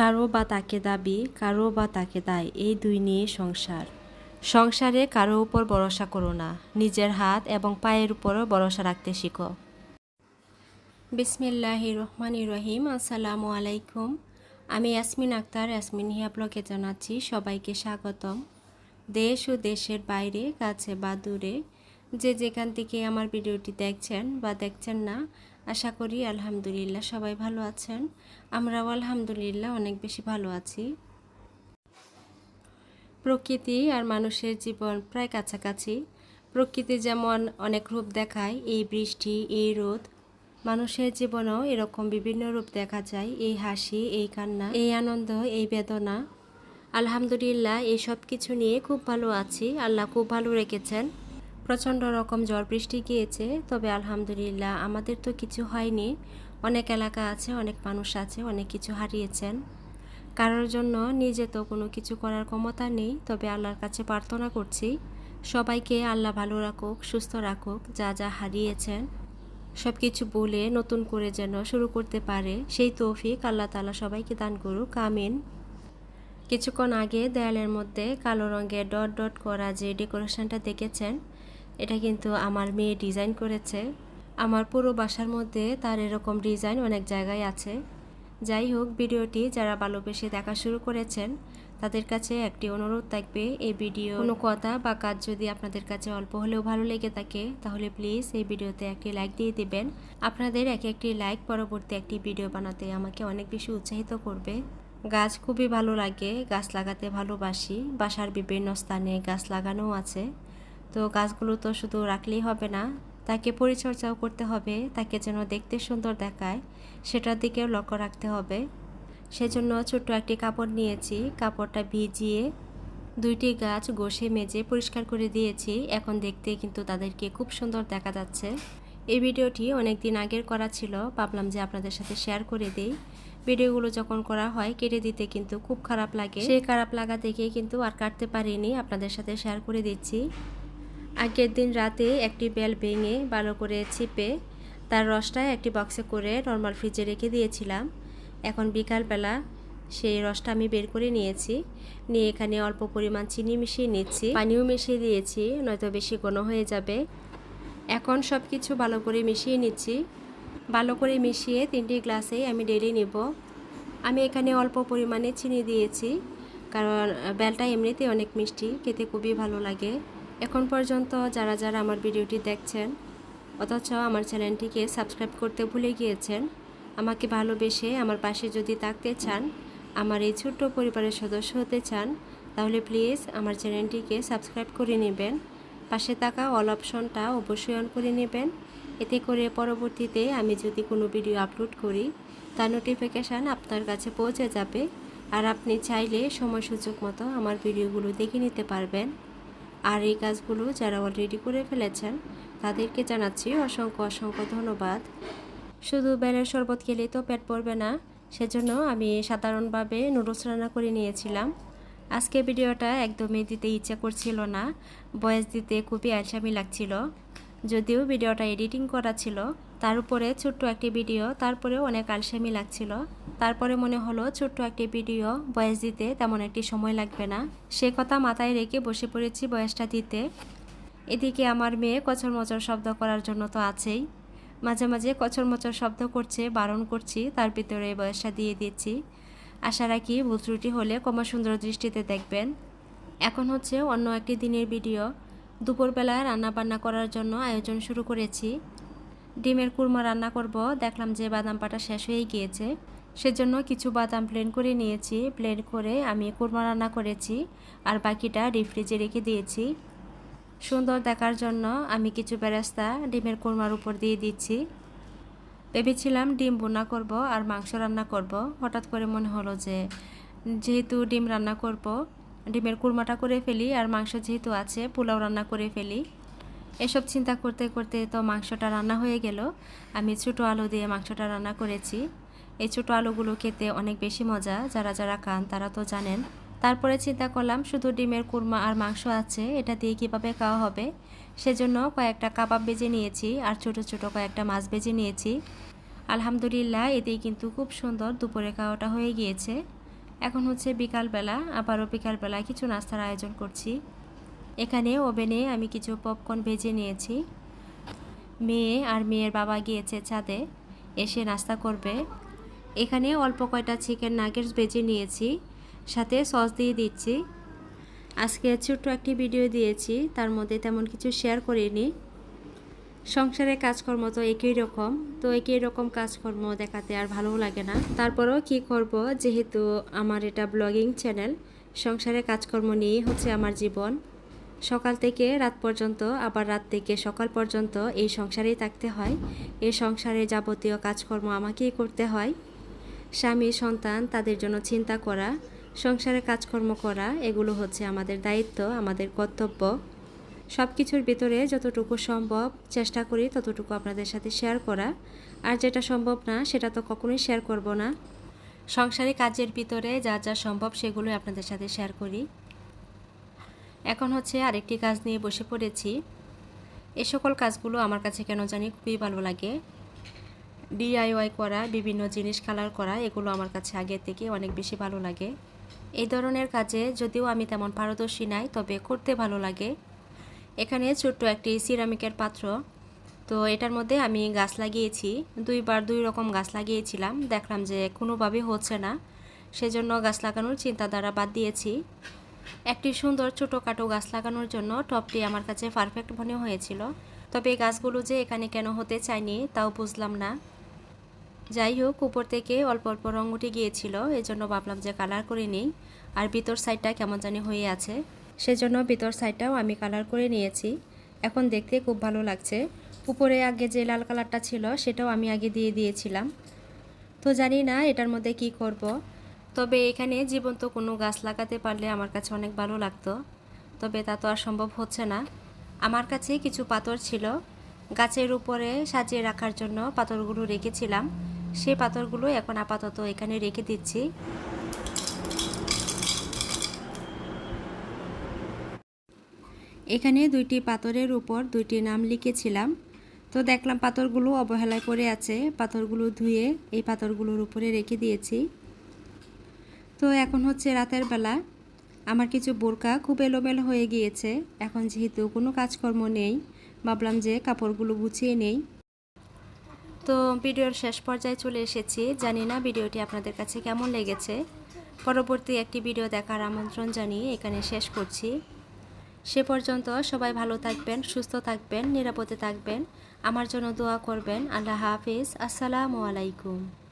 কারও বা তাকে দাবি, কারও বা তাকে দায়, এই দুই নিয়ে সংসার। সংসারে কারও উপর ভরসা করো না, নিজের হাত এবং পায়ের উপরও ভরসা রাখতে শিখো। বিসমিল্লাহ রহমান রহিম, আসসালামু আলাইকুম। আমি ইয়াসমিন আক্তার, ইয়াসমিন হিয়া জানাচ্ছি সবাইকে স্বাগতম। দেশ ও দেশের বাইরে, কাছে বা দূরে, যে যেখান থেকে আমার ভিডিওটি দেখছেন বা দেখছেন না আশা করি আলহামদুলিল্লাহ সবাই ভালো আছেন। আমরাও আলহামদুলিল্লাহ অনেক বেশি ভালো আছি। প্রকৃতি আর মানুষের জীবন প্রায় কাছাকাছি। প্রকৃতি যেমন অনেক রূপ দেখায়, এই বৃষ্টি, এই রোদ, মানুষের জীবনেও এরকম বিভিন্ন রূপ দেখা যায়। এই হাসি, এই কান্না, এই আনন্দ, এই বেদনা। আলহামদুলিল্লাহ এই সব কিছু নিয়ে খুব ভালো আছি। আল্লাহ খুব ভালো রেখেছেন। প্রচণ্ড রকম ঝড় বৃষ্টি গিয়েছে, তবে আলহামদুলিল্লাহ আমাদের তো কিছু হয়নি। অনেক এলাকা আছে, অনেক মানুষ আছে, অনেক কিছু হারিয়েছেন। কারোর জন্য নিজে তো কোনো কিছু করার ক্ষমতা নেই, তবে আল্লাহর কাছে প্রার্থনা করছি, সবাইকে আল্লাহ ভালো রাখুক, সুস্থ রাখুক, যা যা হারিয়েছেন সব কিছু বলে নতুন করে যেন শুরু করতে পারে। সেই তৌফিক আল্লাহ তালা সবাইকে দান করুক, আমিন। কিছুক্ষণ আগে দেয়ালের মধ্যে কালো রঙের ডট ডট করা যে ডেকোরেশনটা দেখেছেন এটা কিন্তু আমার মেয়ে ডিজাইন করেছে। আমার পুরো বাসার মধ্যে তার এরকম ডিজাইন অনেক জায়গায় আছে। যাই হোক, ভিডিওটি যারা ভালোবেসে দেখা শুরু করেছেন, তাদের কাছে একটি অনুরোধ থাকবে, এই ভিডিও কোনো কথা বা কাজ যদি আপনাদের কাছে অল্প হলেও ভালো লেগে থাকে, তাহলে প্লিজ এই ভিডিওতে একটি লাইক দিয়ে দিবেন। আপনাদের এক একটি লাইক পরবর্তী একটি ভিডিও বানাতে আমাকে অনেক বেশি উৎসাহিত করবে। গাছ খুবই ভালো লাগে, গাছ লাগাতে ভালোবাসি, বাসার বিভিন্ন স্থানে গাছ লাগানো আছে। তো গাছগুলো তো শুধু রাখলেই হবে না, তাকে পরিচর্যাও করতে হবে, তাকে যেন দেখতে সুন্দর দেখায়, সেটার দিকেও লক্ষ্য রাখতে হবে। সেজন্য ছোট্ট একটি কাপড় নিয়েছি, কাপড়টা ভিজিয়ে দুইটি গাছ ঘষে মেজে পরিষ্কার করে দিয়েছি, এখন দেখতে কিন্তু তাদেরকে খুব সুন্দর দেখা যাচ্ছে। এই ভিডিওটি অনেক দিন আগের করা ছিল, ভাবলাম যে আপনাদের সাথে শেয়ার করে দিই। ভিডিওগুলো যখন করা হয়, কেটে দিতে কিন্তু খুব খারাপ লাগে। সেই খারাপ লাগা দেখে কিন্তু আর কাটতে পারিনি, আপনাদের সাথে শেয়ার করে দিচ্ছি। আগের দিন রাতে একটি বেল ভেঙে ভালো করে ছিপে তার রসটা একটি বক্সে করে নর্মাল ফ্রিজে রেখে দিয়েছিলাম। এখন বিকালবেলা সেই রসটা আমি বের করে নিয়েছি। নিয়ে এখানে অল্প পরিমাণ চিনি মিশিয়ে নিচ্ছি। পানিও মিশিয়ে দিয়েছি, নয়তো বেশি ঘন হয়ে যাবে। এখন সব কিছু ভালো করে মিশিয়ে নিচ্ছি। ভালো করে মিশিয়ে তিনটি গ্লাসেই আমি ডেলি নেব। আমি এখানে অল্প পরিমাণে চিনি দিয়েছি, কারণ বেলটা এমনিতে অনেক মিষ্টি, খেতে খুবই ভালো লাগে। এখন পর্যন্ত যারা যারা আমার ভিডিওটি দেখছেন, অথচ আমার চ্যানেলটিকে সাবস্ক্রাইব করতে ভুলে গিয়েছেন, আমাকে ভালোবেসে আমার পাশে যদি থাকতে চান, আমার এই ছোট্ট পরিবারের সদস্য হতে চান, তাহলে প্লিজ আমার চ্যানেলটিকে সাবস্ক্রাইব করে নেবেন। পাশে থাকা অল অপশনটা অবশ্যই অন করে নেবেন। এতে করে পরবর্তীতে আমি যদি কোনো ভিডিও আপলোড করি, তার নোটিফিকেশান আপনার কাছে পৌঁছে যাবে। আর আপনি চাইলে সময় সুযোগ মতো আমার ভিডিওগুলো দেখে নিতে পারবেন। আর এই কাজগুলো যারা অলরেডি করে ফেলেছেন, তাদেরকে জানাচ্ছি অসংখ্য অসংখ্য ধন্যবাদ। শুধু বেলের শরবত খেলেই তো পেট পড়বে না, সেজন্য আমি সাধারণভাবে নুডলস রান্না করে নিয়েছিলাম। আজকে ভিডিওটা একদমই দিতে ইচ্ছা করছিল না, বয়স দিতে খুবই আলসামি লাগছিল, যদিও ভিডিওটা এডিটিং করা ছিল। তার উপরে ছোট্ট একটি ভিডিও, তারপরেও অনেক আলসামি লাগছিল। তারপরে মনে হলো, ছোট্ট একটি ভিডিও, বয়স দিতে তেমন একটি সময় লাগবে না। সে কথা মাথায় রেখে বসে পড়েছি বয়সটা দিতে। এদিকে আমার মেয়ে কচর মচর শব্দ করার জন্য তো আছেই। মাঝে মাঝে কচর মচর শব্দ করছে, বারণ করছি, তার ভিতরে বয়সটা দিয়ে দিচ্ছি। আশা রাখি ভুল ত্রুটি হলে কমা সুন্দর দৃষ্টিতে দেখবেন। এখন হচ্ছে অন্য একটি দিনের ভিডিও। দুপুরবেলা রান্না বান্না করার জন্য আয়োজন শুরু করেছি। ডিমের কুরমা রান্না করব। দেখলাম যে বাদাম পাটা শেষ হয়ে গিয়েছে। সেজন্য কিছু বাদাম প্লেন করে নিয়েছি। প্লেন করে আমি কুরমা রান্না করেছি আর বাকিটা ফ্রিজে রেখে দিয়েছি। সুন্দর দেখার জন্য আমি কিছু বেরাস্তা ডিমের কোরমার উপর দিয়ে দিচ্ছি। ভেবেছিলাম ডিম বোনা করব আর মাংস রান্না করব। হঠাৎ করে মনে হলো যে যেহেতু ডিম রান্না করব, ডিমের কুরমাটা করে ফেলি আর মাংস যেহেতু আছে, পোলাও রান্না করে ফেলি। এসব চিন্তা করতে করতে তো মাংসটা রান্না হয়ে গেল। আমি ছোটো আলু দিয়ে মাংসটা রান্না করেছি। এই ছোটো আলুগুলো খেতে অনেক বেশি মজা। যারা যারা খান তারা তো জানেন। তারপরে চিন্তা করলাম, শুধু ডিমের কুরমা আর মাংস আছে, এটা দিয়ে কীভাবে খাওয়া হবে? সেজন্য কয়েকটা কাবাব বেজে নিয়েছি আর ছোট ছোট কয়েকটা মাছ বেজে নিয়েছি। আলহামদুলিল্লাহ, এতেই কিন্তু খুব সুন্দর দুপুরে খাওয়াটা হয়ে গিয়েছে। এখন হচ্ছে বিকালবেলা, আবারও বিকালবেলা কিছু নাস্তার আয়োজন করছি। এখানে ওভেনে আমি কিছু পপকর্ন ভেজে নিয়েছি। মেয়ে আর মেয়ের বাবা গিয়েছে ছাদে, এসে নাস্তা করবে। এখানে অল্প কয়টা চিকেন নাগেটস ভেজে নিয়েছি, সাথে সস দিয়ে দিচ্ছি। আজকে ছোট্ট একটি ভিডিও দিয়েছি, তার মধ্যে তেমন কিছু শেয়ার করিনি। সংসারের কাজকর্ম তো একই রকম, তো একই রকম কাজকর্ম দেখাতে আর ভালো লাগে না। তারপরেও কি করব, যেহেতু আমার এটা ব্লগিং চ্যানেল সংসারের কাজকর্ম নিয়েই হচ্ছে আমার জীবন। সকাল থেকে রাত পর্যন্ত, আবার রাত থেকে সকাল পর্যন্ত এই সংসারেই থাকতে হয়। এই সংসারে যাবতীয় কাজকর্ম আমাকেই করতে হয়। স্বামী, সন্তান, তাদের জন্য চিন্তা করা, সংসারে কাজকর্ম করা, এগুলো হচ্ছে আমাদের দায়িত্ব, আমাদের কর্তব্য। সব কিছুর ভিতরে যতটুকু সম্ভব চেষ্টা করি ততটুকু আপনাদের সাথে শেয়ার করা। আর যেটা সম্ভব না, সেটা তো কখনোই শেয়ার করব না। সংসারে কাজের ভিতরে যা যা সম্ভব সেগুলো আপনাদের সাথে শেয়ার করি। এখন হচ্ছে আরেকটি কাজ নিয়ে বসে পড়েছি। এ সকল কাজগুলো আমার কাছে কেন জানি খুবই ভালো লাগে। ডিআইওয়াই করা, বিভিন্ন জিনিস কালার করা, এগুলো আমার কাছে আগে থেকে অনেক বেশি ভালো লাগে। এই ধরনের কাজে যদিও আমি তেমন পারদর্শী নাই, তবে করতে ভালো লাগে। এখানে ছোট্ট একটি সিরামিকের পাত্র। তো এটার মধ্যে আমি গাছ লাগিয়েছি। দুইবার দুই রকম গাছ লাগিয়েছিলাম। দেখলাম যে কোনোভাবেই হচ্ছে না। সেজন্য গাছ লাগানোর চিন্তাধারা বাদ দিয়েছি। একটি সুন্দর ছোটোখাটো গাছ লাগানোর জন্য টপটি আমার কাছে পারফেক্ট মনে হয়েছিল। তবে এই গাছগুলো যে এখানে কেন হতে চায়নি তাও বুঝলাম না। যাই হোক, উপর থেকে অল্প অল্প রঙ উঠে গিয়েছিল, এজন্য ভাবলাম যে কালার করে নিই। আর ভিতর সাইডটা কেমন জানি হয়ে আছে। সেজন্য ভিতর সাইডটাও আমি কালার করে নিয়েছি। এখন দেখতে খুব ভালো লাগছে। উপরে আগে যে লাল কালারটা ছিল, সেটাও আমি আগে দিয়ে দিয়েছিলাম। তো জানি না এটার মধ্যে কি করব। তবে এখানে জীবন্ত কোনো গাছ লাগাতে পারলে আমার কাছে অনেক ভালো লাগতো। তবে তা তো আর সম্ভব হচ্ছে না। আমার কাছে কিছু পাথর ছিল। গাছের উপরে সাজিয়ে রাখার জন্য পাথরগুলো রেখেছিলাম। সেই পাথরগুলো এখন আপাতত এখানে রেখে দিচ্ছি। এখানে দুইটি পাথরের উপর দুইটি নাম লিখেছিলাম। তো দেখলাম পাথরগুলো অবহেলায় পড়ে আছে। পাথরগুলো ধুয়ে এই পাথরগুলোর উপরে রেখে দিয়েছি। তো এখন হচ্ছে রাতের বেলা। আমার কিছু বোরকা খুব এলোমেলো হয়ে গিয়েছে। এখন যেহেতু কোনো কাজকর্ম নেই, ভাবলাম যে কাপড়গুলো গুছিয়ে নেই। তো ভিডিওর শেষ পর্যায়ে চলে এসেছি। জানি না ভিডিওটি আপনাদের কাছে কেমন লেগেছে। পরবর্তী একটি ভিডিও দেখার আমন্ত্রণ জানিয়ে এখানে শেষ করছি। সে পর্যন্ত সবাই ভালো থাকবেন, সুস্থ থাকবেন, নিরাপদে থাকবেন। আমার জন্য দোয়া করবেন। আল্লাহ হাফিজ। আসসালামু আলাইকুম।